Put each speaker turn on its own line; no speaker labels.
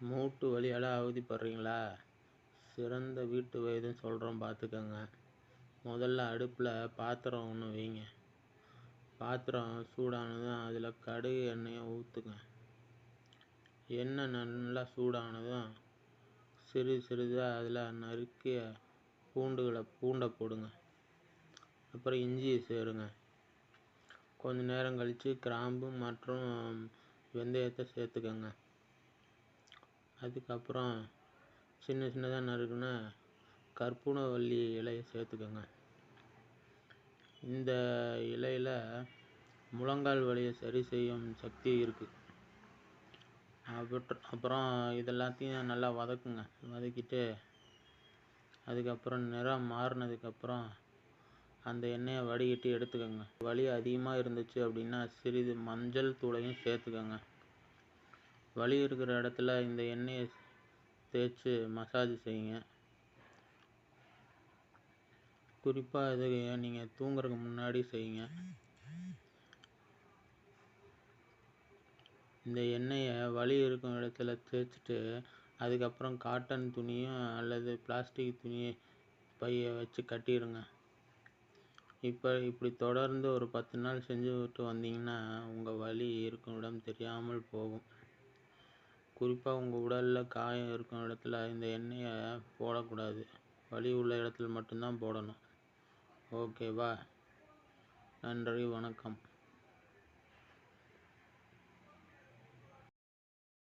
மூட்டு வலியால் அவதிப்படுறீங்களா? சிறந்த வீட்டு வைத்தியம் சொல்கிறோம் பார்த்துக்கங்க முதல்ல அடுப்பில் பாத்திரம் ஒன்று வைங்க. பாத்திரம் சூடானதும் அதில் கடுகு எண்ணெயை ஊற்றுங்க எண்ணெய் நல்லா சூடானதும் சிறிது சிறிதாக அதில் நறுக்கிய பூண்டுகளை பூண்டை போடுங்க. அப்புறம் இஞ்சியை சேருங்க. கொஞ்ச நேரம் கழித்து கிராம்பு மற்றும் வெந்தயத்தை சேர்த்துக்கங்க. அதுக்கப்புறம் சின்ன சின்னதாக நறுக்குன கற்பூரவள்ளி இலையை சேர்த்துக்கோங்க. இந்த இலையில் முழங்கால் வலியை சரி செய்யும் சக்தி இருக்குது அப்புறம் அப்புறம் இதெல்லாத்தையும் நல்லா வதக்குங்க. வதக்கிட்டு அதுக்கப்புறம் நிறம் மாறினதுக்கப்புறம் அந்த எண்ணெயை வடிகட்டி எடுத்துக்கோங்க. வலி அதிகமாக இருந்துச்சு அப்படின்னா சிறிது மஞ்சள் தூளையும் சேர்த்துக்கோங்க. வலி இருக்கிற இடத்துல இந்த எண்ணெயை தேய்ச்சி மசாஜ் செய்யுங்க. குறிப்பாக இது நீங்கள் தூங்குறதுக்கு முன்னாடி செய்யுங்க. இந்த எண்ணெயை வலி இருக்கும் இடத்துல தேய்ச்சிட்டு அதுக்கப்புறம் காட்டன் துணியும் அல்லது பிளாஸ்டிக் துணியை பையை வச்சு கட்டிடுங்க. இப்போ இப்படி தொடர்ந்து ஒரு பத்து நாள் செஞ்சுட்டு வந்தீங்கன்னா உங்கள் வலி இருக்கும் இடம் தெரியாமல் போகும். குறிப்பாக உங்கள் உடலில் காயம் இருக்கும் இடத்துல இந்த எண்ணெயை போடக்கூடாது. வலி உள்ள இடத்துல மட்டும்தான் போடணும். ஓகேவா? நன்றி வணக்கம்.